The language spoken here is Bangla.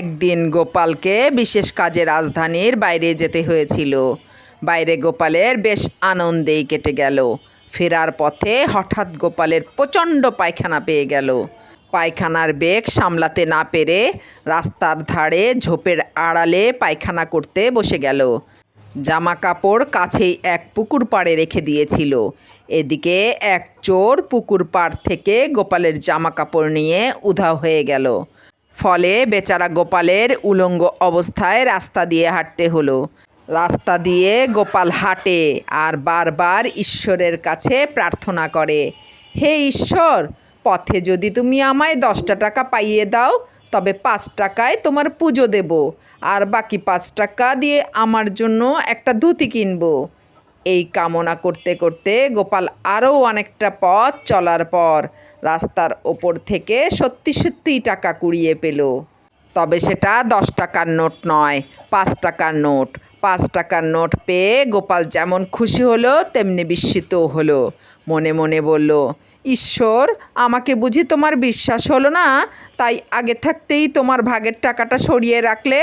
একদিন গোপালকে বিশেষ কাজে রাজধানীর বাইরে যেতে হয়েছিল। বাইরে গোপালের বেশ আনন্দেই কেটে গেল। ফেরার পথে হঠাৎ গোপালের প্রচণ্ড পায়খানা পেয়ে গেল। পায়খানার বেগ সামলাতে না পেরে রাস্তার ধারে ঝোপের আড়ালে পায়খানা করতে বসে গেল। জামা কাপড় কাছেই এক পুকুর পাড়ে রেখে দিয়েছিল। এদিকে এক চোর পুকুর পাড় থেকে গোপালের জামা কাপড় নিয়ে উধাও হয়ে গেল। ফলে বেচারা গোপালের উলঙ্গ অবস্থায় রাস্তা দিয়ে হাঁটতে হলো। রাস্তা দিয়ে গোপাল হাঁটে আর বারবার ঈশ্বরের কাছে প্রার্থনা করে, হে ঈশ্বর, পথে যদি তুমি আমায় দশটা টাকা পাইয়ে দাও, তবে পাঁচ টাকায় তোমার পুজো দেব, আর বাকি পাঁচ টাকা দিয়ে আমার জন্য একটা ধুতি কিনবো। এই কামনা করতে করতে গোপাল আরও অনেকটা পথ চলার পর রাস্তার ওপর থেকে সত্যি সত্যিই টাকা কুড়িয়ে পেল। তবে সেটা দশ টাকার নোট নয়, পাঁচ টাকার নোট। পাঁচ টাকার নোট পেয়ে গোপাল যেমন খুশি হলো, তেমনি বিস্মিতও হলো। মনে মনে বলল, ঈশ্বর, আমাকে বুঝি তোমার বিশ্বাস হলো না? তাই আগে থাকতেই তোমার ভাগের টাকাটা সরিয়ে রাখলে?